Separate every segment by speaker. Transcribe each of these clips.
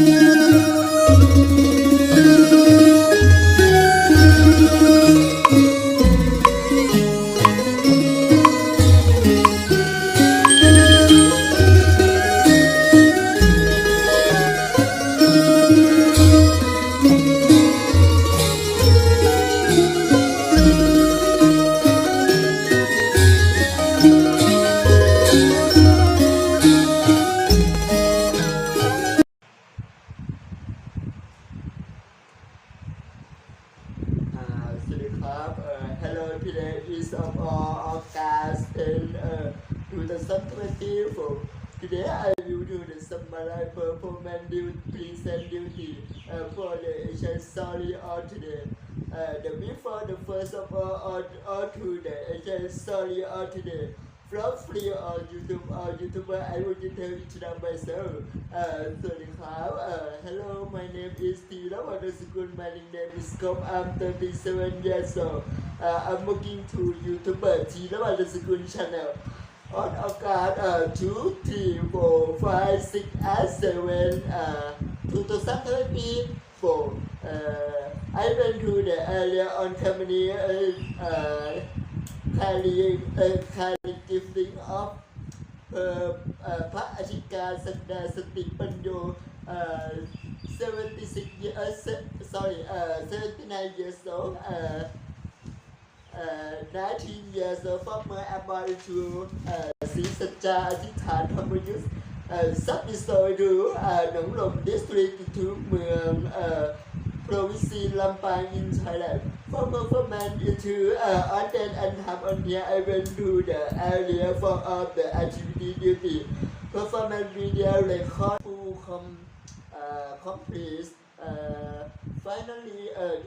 Speaker 1: อ่า Today I will do the samurai performance duties and duty uh, for the ancient story of today. Uh, the before the first of all all all to the ancient story of today. From free on YouTube or YouTuber, I will tell each of myself. Uh, so uh, hello, my name is Tira Wadasukun. My name is Kop. I'm 37 years old. Uh, I'm working to YouTuber Tira Wadasukun channel on August uh, 2, 3, 4, 5, 6, and 7 uh, 2024 uh, I went to the area on company uh, uh, carrying uh, carrying gifting of เอ่อเอ่อพระอธิการสักดาสติปัญโยเอ่อ76 years เอ่อ sorry เอ่อ79 years old เอ่อเอ่อ 19 years old former about to เอ่อศรีสัจจาอธิษฐานธรรมยุทธเอ่อซับดิสโซยดูเอ่อหนองหลม district ทุกเมืองเอ่อ province Lampang in Thailand. For performance into uh, on that and have on here, I went to the area for of the activity duty. Performance video record full com, uh, complete. Uh, finally, uh,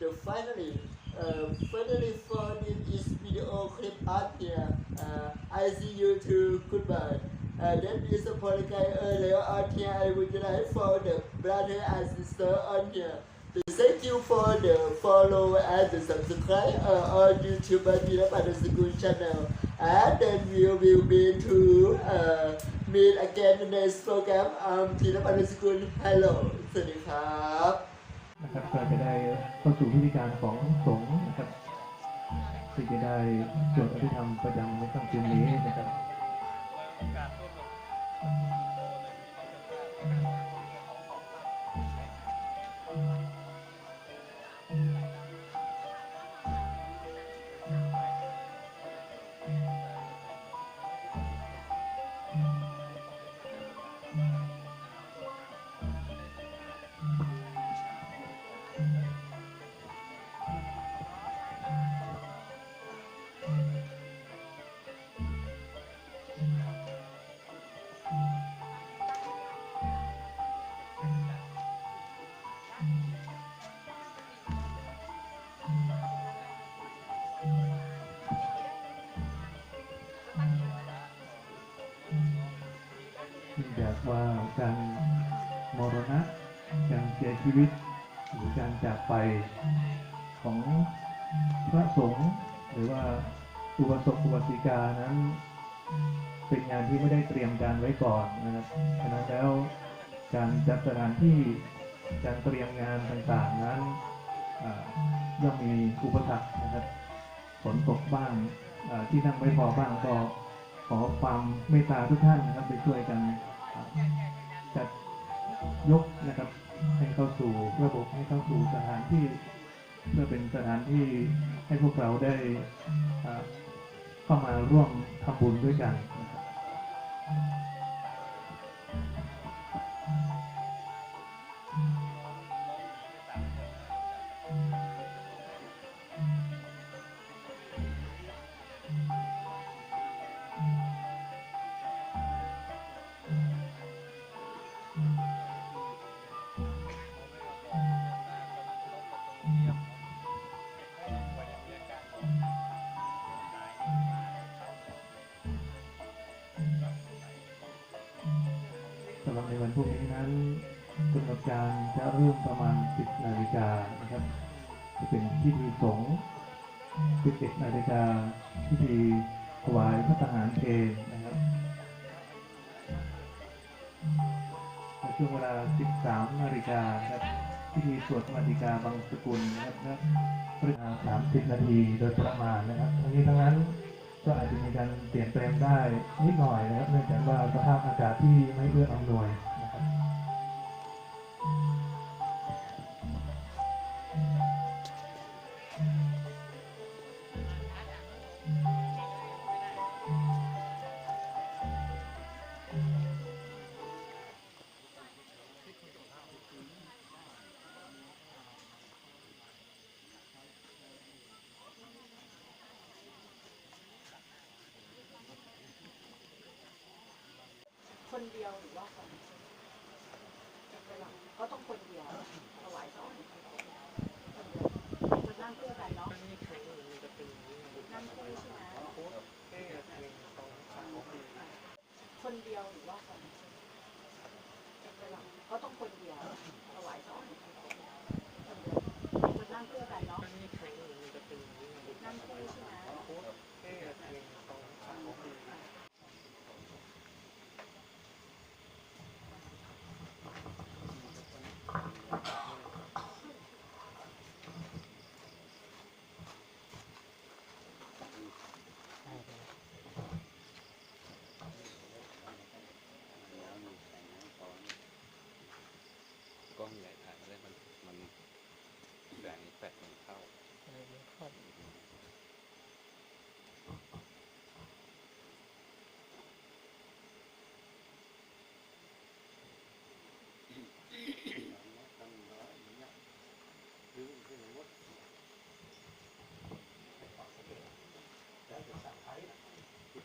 Speaker 1: the finally, uh, finally for this is video clip out here. Uh, I see you too. Goodbye. Uh, that is a polyguy earlier on here. I would like for the brother and sister on here. To thank you for the follow and the subscribe uh, on YouTube and the School channel. And then we will be to uh, meet again in the next program. Um, ธีรพันธ์สกุล Hello สวัสดีครับ
Speaker 2: นะครับก็จะได้เข้าสู่พิธีการของสงฆ์นะครับซึ่งจะได้สวดอภิธรรมประจำในค่ำคืนนี้นะครับ นื่องจากว่าการมรณะการเสียชีวิต หรือการจากไปของพระสงฆ์หรือว่าอุบาสกอุบาสิกานั้น เป็นงานที่ไม่ได้เตรียมการไว้ก่อนนะครับฉะนั้นแล้วการจัดสถานที่การเตรียมงานต่างๆนั้นย่อมมีอุปสรรคนะครับฝนตกบ้างที่นั่งไม่พอบ้างก็ ขอความเมตตาทุกท่านนะครับไปช่วยกันจัดยกนะครับให้เข้าสู่ระบบให้เข้าสู่สถานที่ เพื่อเป็นสถานที่ให้พวกเราได้เข้ามาร่วมทำบุญด้วยกันนะครับ รับในวันพรุ่งนี้นั้นกำหนดการจะเริ่มประมาณ 10นาฬิกานะครับ จะเป็นพิธีสงฆ์11นาฬิกาพิธีถวายพระทหารเพลนะครับในช่วงเวลา 13นาฬิกาครับพิธีสวดมรดิกาบางสกุลนะครับประมาณ30 นาทีโดยประมาณนะครับ ทั้งนี้ทั้งนั้น ก็อาจจะมีการเปลี่ยนแปลงได้นิดหน่อยนะครับเนื่องจากว่าสภาพอากาศที่ไม่เอื้ออำนวย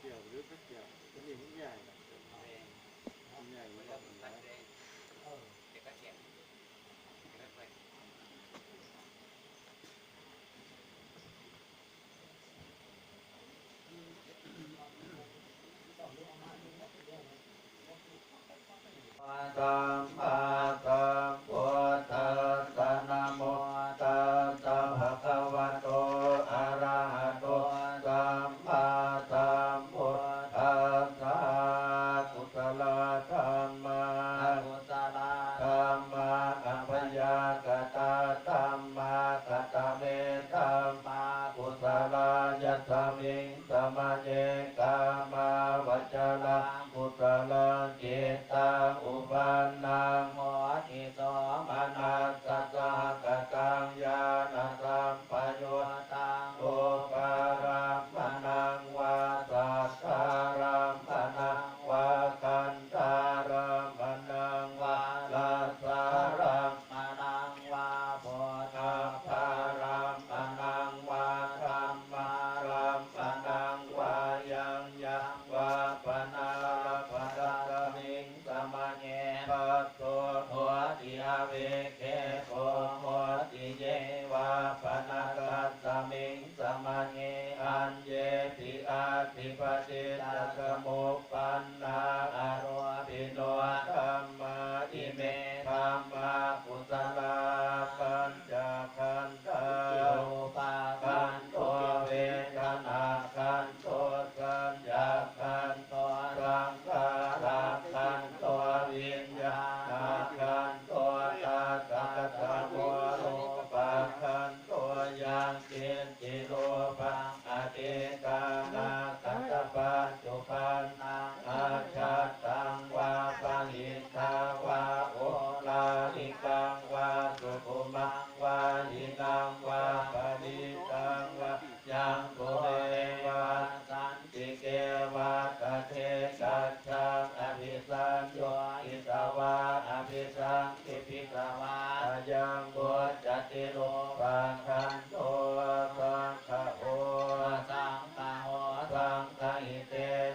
Speaker 3: เกี่ยวหรือไม่เกี่ยวจะมี
Speaker 4: ทุกอย่างทุกอย่าง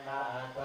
Speaker 4: นะต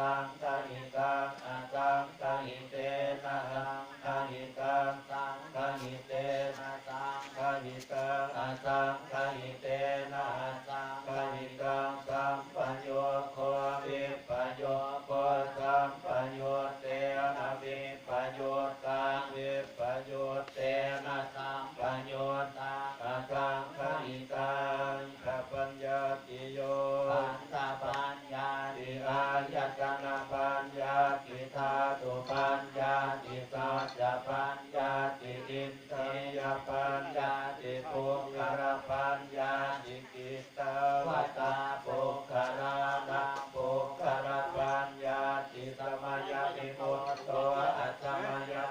Speaker 4: ติโกโตอัจฉริยะ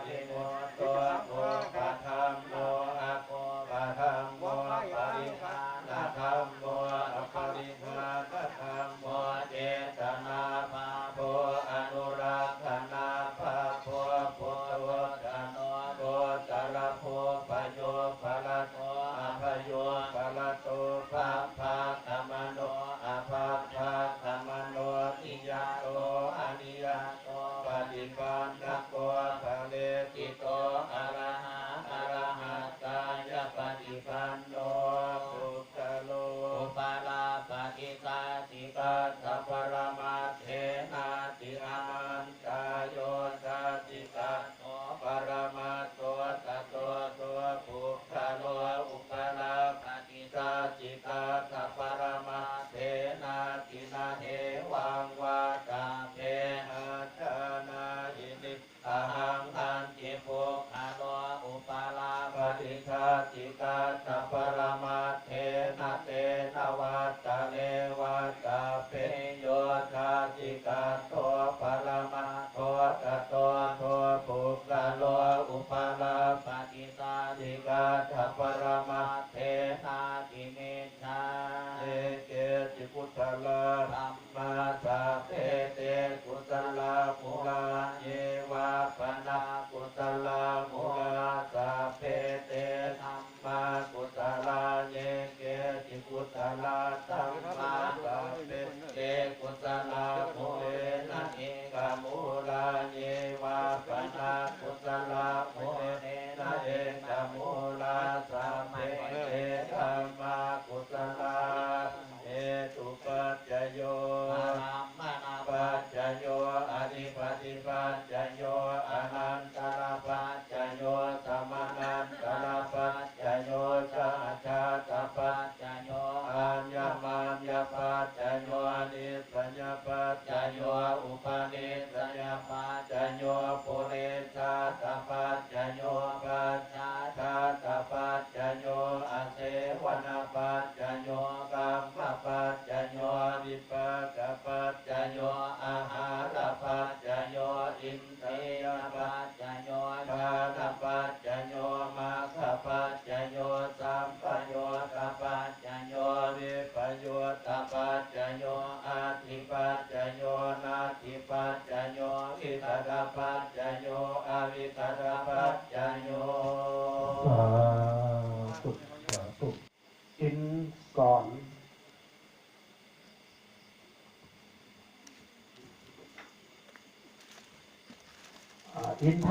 Speaker 4: ปัจจโย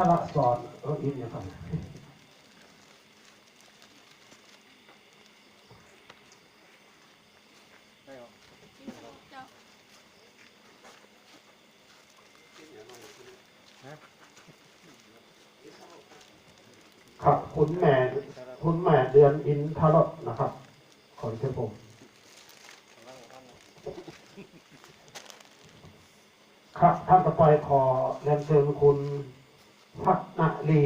Speaker 4: ละสอนเอาอีกนะค
Speaker 5: รับครับคุณแม่คุณแม่เดือนอินทรดนะครับ ขอเชิญผมครับท่านต่อไปขอเรียนเชิญคุณ พัฒนาลี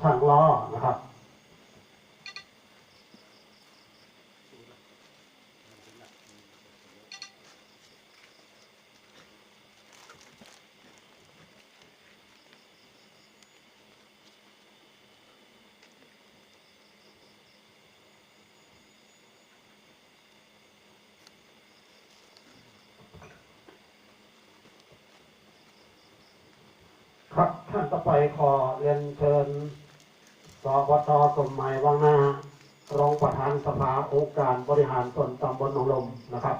Speaker 5: ช่างล้อนะครับ ครับท่านต่อไปขอเรียนเชิญสวตสมัยวังหน้ารองประธานสภาองค์การบริหารส่วนตำบลหนองลมนะครับ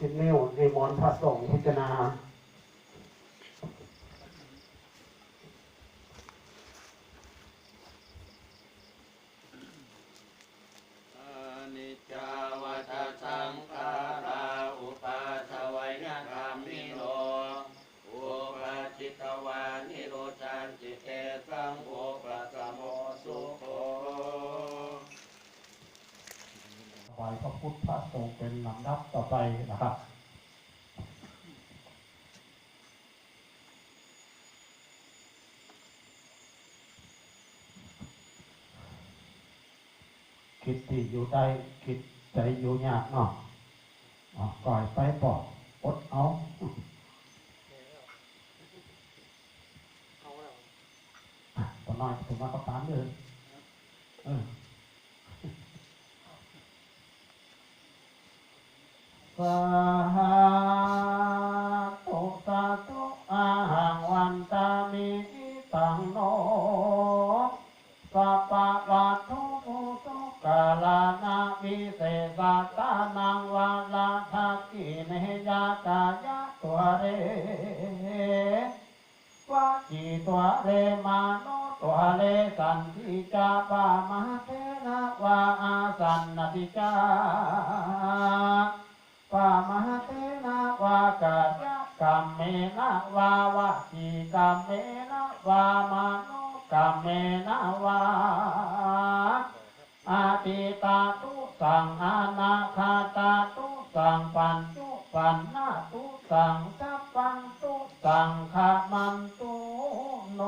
Speaker 5: ชแนลให้วอนพระสงฆ์พิจารณา พระพุทธพระสงฆ์เป็นลำดับต่อไปนะครับคิดที่อยู่ได้คิดใจอยู่ยากเนาะก่อยป Ah. ตุสังสัพปังตุสังขมันตุโน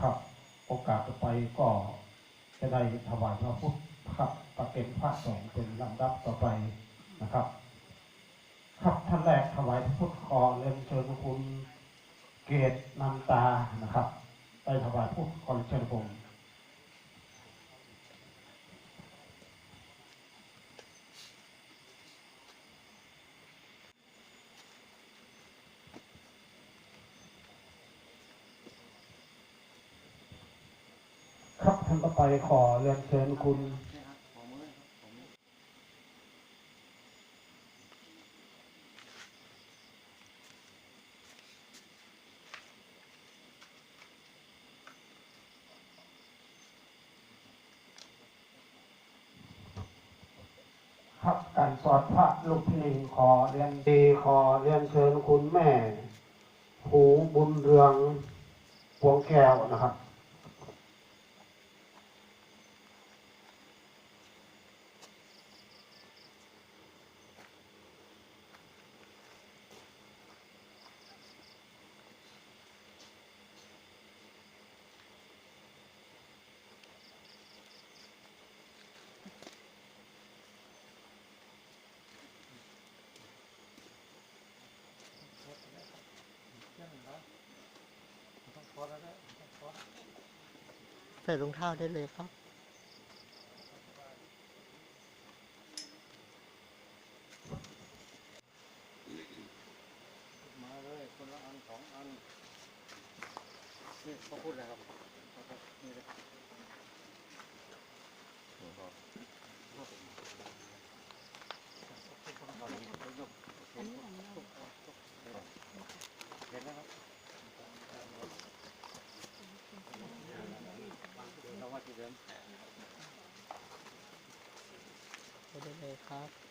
Speaker 5: ครับ โอกาสต่อไปก็จะได้ถวายพระพุทธครับประเป็นพระสงฆ์เป็นลำดับต่อไปนะครับ ครับท่านแรกถวายพระพุทธขอเรียนเชิญคุณเกตนันตานะครับได้ถวายพุทธขอเรียนเชิญผม ครับ ท่านต่อไปขอเรียนเชิญคุณครับการสอนพระลูกหนึ่งขอเรียนดีขอเรียนเชิญคุณแม่ หูบุญเรืองพวงแก้วนะครับ
Speaker 6: ใส่รองเท้าได้เลยครับ
Speaker 3: มาเลยคนละอันสองอัน นี่เขาพูดอะไรครับนี่เลย เห็นแล้วครับเราว่าที่เดิม
Speaker 6: ได้ เลยครับ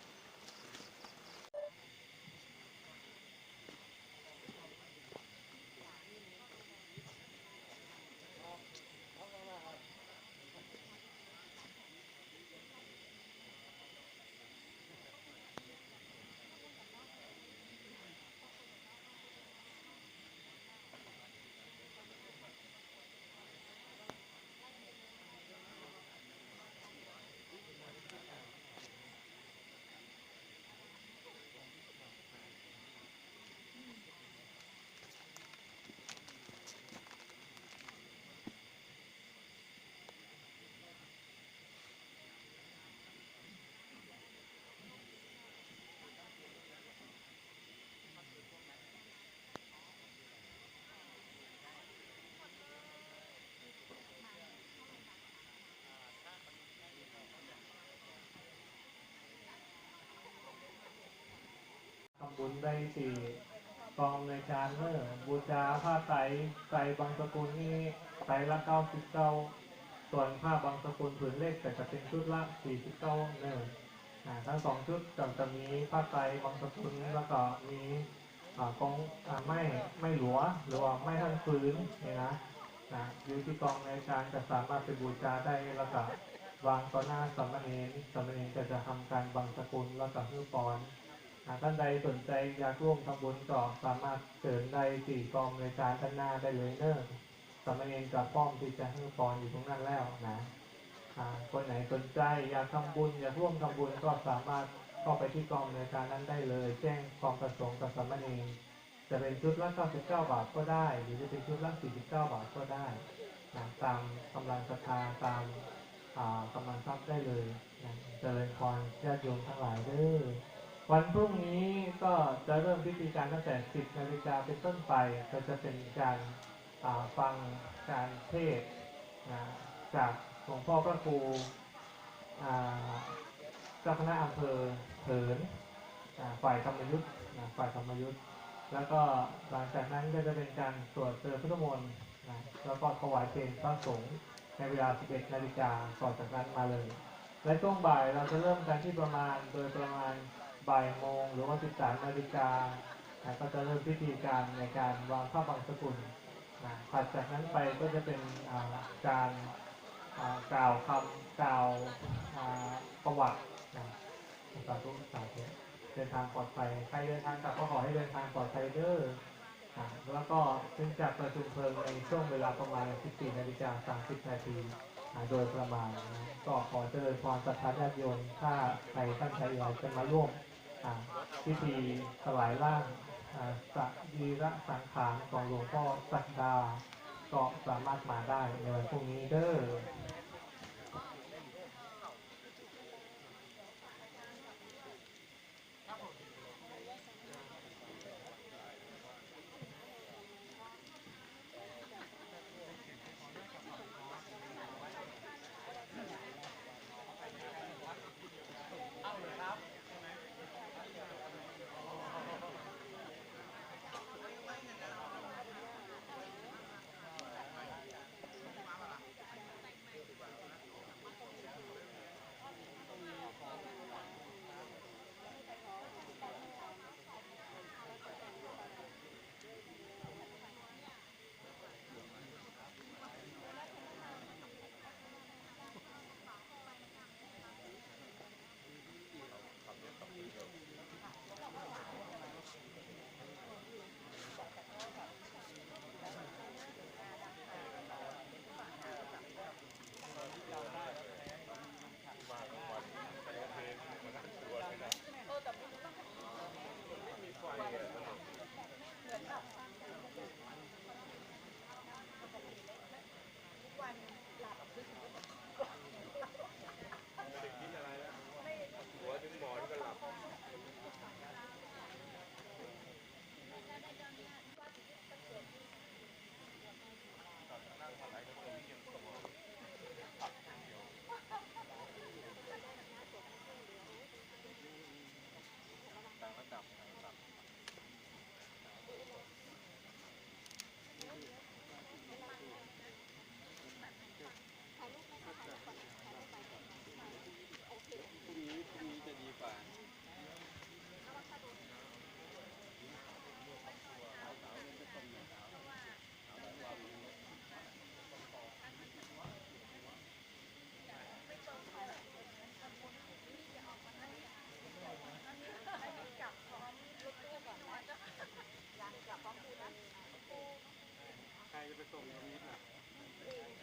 Speaker 7: ทำบุญได้สี่กองในการเมื่อบูชาผ้าไตไตบางสกุลนี่ไตละเก้าสิบเก้าส่วนผ้าบางสกุลผืนเล็กแต่จะเป็นชุดละสี่สิบเก้าเนิ่อ่าทั้งสองชุดก็จะมีผ้าไตบางสกุลแล้วก็มีกองไม่ไม่หลัวหรือว่าไม่ทั้งฟื้นนี่นะนะอยู่ที่กองในการจะสามารถไปบูชาได้แล้วก็วางต่อหน้าสามเณรสามเณรก็จะทำการบางสกุลแล้วก็เพื่อปอน หากท่านใดสนใจอยากร่วมทำบุญก็สามารถเชิญได้สี่กองในการด้านหน้าได้เลยเนอะสามเณรกับป้อมที่จะให้ปอนอยู่ตรงนั้นแล้วนะคนไหนสนใจอยากทำบุญอยากร่วมทำบุญก็สามารถเข้าไปที่กองในการนั้นได้เลย แจ้งความประสงค์กับสามเณรจะเป็นชุดละ99 บาทก็ได้ หรือจะเป็นชุดละ49 บาทก็ได้นะตามกำลังศรัทธาตามอ่ากำลังทรัพย์ได้เลยนะเจริญพรญาติโยมทั้งหลายเด้อ วันพรุ่งนี้ก็จะเริ่มพิธีการตั้งแต่ 10นาฬิกาเป็นต้นไป ก็จะเป็นการฟังการเทศนะจากหลวงพ่อพระครูเจ้าคณะอำเภอเถินฝ่ายธรรมยุทธ์ฝ่ายธรรมยุทธ์แล้วก็หลังจากนั้นก็จะเป็นการสวดเจริญพุทธมนต์นะแล้วก็ถวายเพลงพระสงฆ์ในเวลา 11 นาฬิกาต่อจากนั้นมาเลย และช่วงบ่ายเราจะเริ่มกันที่ประมาณโดยประมาณ บ่ายโมงหรือว่า 13นาฬิกานะก็จะเริ่มพิธีการในการวางผ้าบางสกุลนะถัดจากนั้นไปก็จะเป็นการกล่าวคำกล่าวประวัตินะสาธุสาธุเดินทางปลอดภัยใครเดินทางกลับก็ขอให้เดินทางปลอดภัยเด้อแล้วก็ซึ่งจากประชุมเพลิงในช่วงเวลาประมาณ 14นาฬิกา30นาทีอ่าโดยประมาณ ก็ขอเจริญพรศรัทธาญาติโยมถ้าใครตั้งใจอยากจะมาร่วม พิธีถวายร่างสักีระสังขารของหลวงพ่อสักดา ก็สามารถมาได้ในวันพรุ่งนี้เด้อ
Speaker 8: ไปส่งตรงนี้แหละ